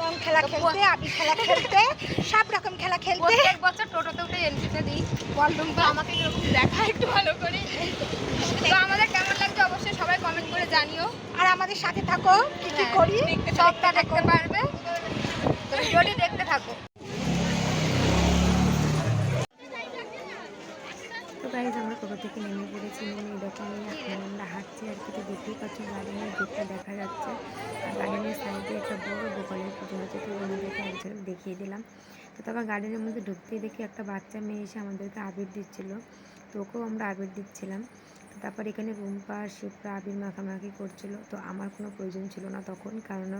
রং খেলা খেলতে আবি খেলা খেলতে সব রকম খেলা খেলতে। প্রত্যেক বছর টোটোতে উঠে এন্ট্রিতে দিই। বললুম তো আমাকে এরকম দেখা একটু ভালো করে। তো আমাদের কেমন লাগছে অবশ্যই সবাই কমেন্ট করে জানিও। আর আমাদের সাথে থাকো কি কি হ্যাঁ, করি সবটা দেখতে পারবে। তো ভিডিওটি দেখতে থাকো। তো গাইজ আমরা থেকে নেমে পড়েছি, নেমে এরকম এখন আমরা হাঁটছি আর কি। তো দেখতেই পাচ্ছি গার্ডেনের গেটটা দেখা যাচ্ছে। আর গার্ডেনের সাইডে একটা বড় গোপালের পুজো হচ্ছে, তো ওনাদেরকে এক ঝলক দেখিয়ে দিলাম। তো তারপর গার্ডেনের মধ্যে ঢুকতেই দেখি একটা বাচ্চা মেয়ে এসে আমাদেরকে আবির দিচ্ছিল। তো ওকেও আমরা আবির দিচ্ছিলাম। তারপর এখানে রুম্পা শিবরা আবির মাখামাখি করছিল। তো আমার কোনো প্রয়োজন ছিল না তখন, কারণ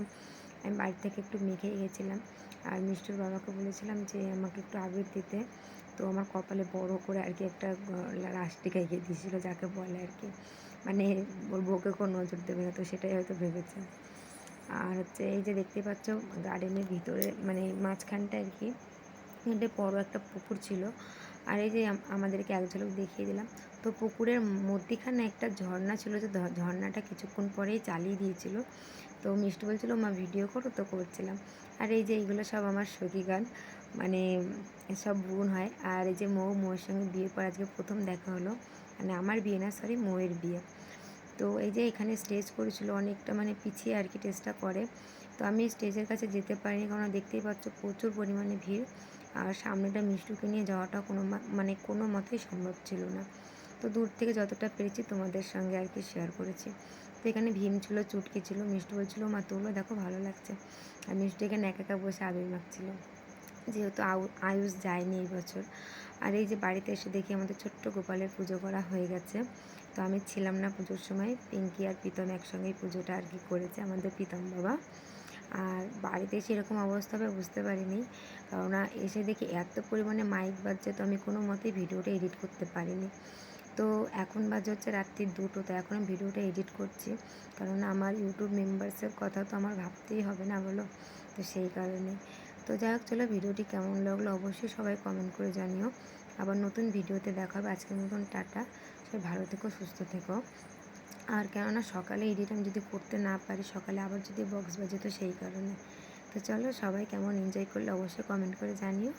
আমি বাড়ি থেকে একটু মেখে গেছিলাম। আর মিষ্টুর বাবাকে বলেছিলাম যে আমাকে একটু আবির দিতে। তো আমার কপালে বড় করে আর কি একটা রাস্টিকা এঁকে দিয়েছিলো, যাকে বলে আর কি। মানে ওর বউকে কোনো নজর দেবে না, তো সেটাই হয়তো ভেবেছে। আর হচ্ছে এই যে দেখতে পাচ্ছ গার্ডেনের ভিতরে মানে মাঝখানটা আর কি বড় একটা পুকুর ছিল। আর এই যে আম- আমাদেরকে এক ঝলক দেখিয়ে দিলাম। তো পুকুরের মধ্যিখানে একটা ঝর্ণা ছিল যে ঝর্ণাটা কিছুক্ষণ পরেই চালিয়ে দিয়েছিল। তো মিষ্টি বলছিল, মা ভিডিও করো তো, করছিলাম। আর এই যে এইগুলো সব আমার সখী গান মানে সব বোন হয়। আর এই যে মৌ, মৌয়ের সঙ্গে বিয়ের পর আজকে প্রথম দেখা হলো। মানে আমার বিয়ে না সরি মৌয়ের বিয়ে। তো এই যে এখানে স্টেজ করেছিল, অনেকটা মানে পিছিয়ে আর কি টেস্টটা করে। তো আমি স্টেজের কাছে যেতে পারিনি কারণ দেখতেই পাচ্ছ প্রচুর পরিমাণে ভিড়। আর সামনেটা মিষ্টুকে নিয়ে যাওয়াটা কোনো মানে কোনো মতেই সম্ভব ছিল না। তো দূর থেকে যতটা পেরেছি তোমাদের সঙ্গে আর কি শেয়ার করেছি। তো এখানে ভীম ছিল, চুটকি ছিল, মিষ্টি বলছিল, মা তুলো দেখো ভালো লাগছে। আর মিষ্টি এখানে একা একা বসে আবির মাখছিল। যেহেতু আয়ুষ যায়নি এই বছর। আর এই যে বাড়িতে এসে দেখি আমাদের ছোট্ট গোপালের পুজো করা হয়ে গেছে। তো আমি ছিলাম না পুজোর সময়। পিঙ্কি আর প্রীতম একসঙ্গেই পুজোটা আর কি করেছে আমাদের প্রীতম বাবা। আর বাড়িতে সেরকম অবস্থা হবে বুঝতে পারিনি। কারণ এসে দেখি এত পরিমাণে মাইক বাজছে তো আমি কোনো মতেই ভিডিওটা এডিট করতে পারিনি। তো এখন বাজে হচ্ছে রাত্রির দুটো, তো এখন ভিডিওটা এডিট করছি। কারণ আমার ইউটিউব মেম্বার্সের কথা তো আমার ভাবতেই হবে না বলো? তো সেই কারণে। তো যাই হোক, চলো ভিডিওটি কেমন লাগল অবশ্যই সবাই কমেন্ট করে জানিও। আবার নতুন ভিডিওতে দেখা হবে। আজকের মতন টাটা। সবাই ভালো থেকো, সুস্থ থেকো। আর কেননা সকালে এডিট আমি যদি করতে না পারি, সকালে আবার যদি বক্স বাজে তো সেই কারণে। তো চলো সবাই কেমন এনজয় করলে অবশ্যই কমেন্ট করে জানিও।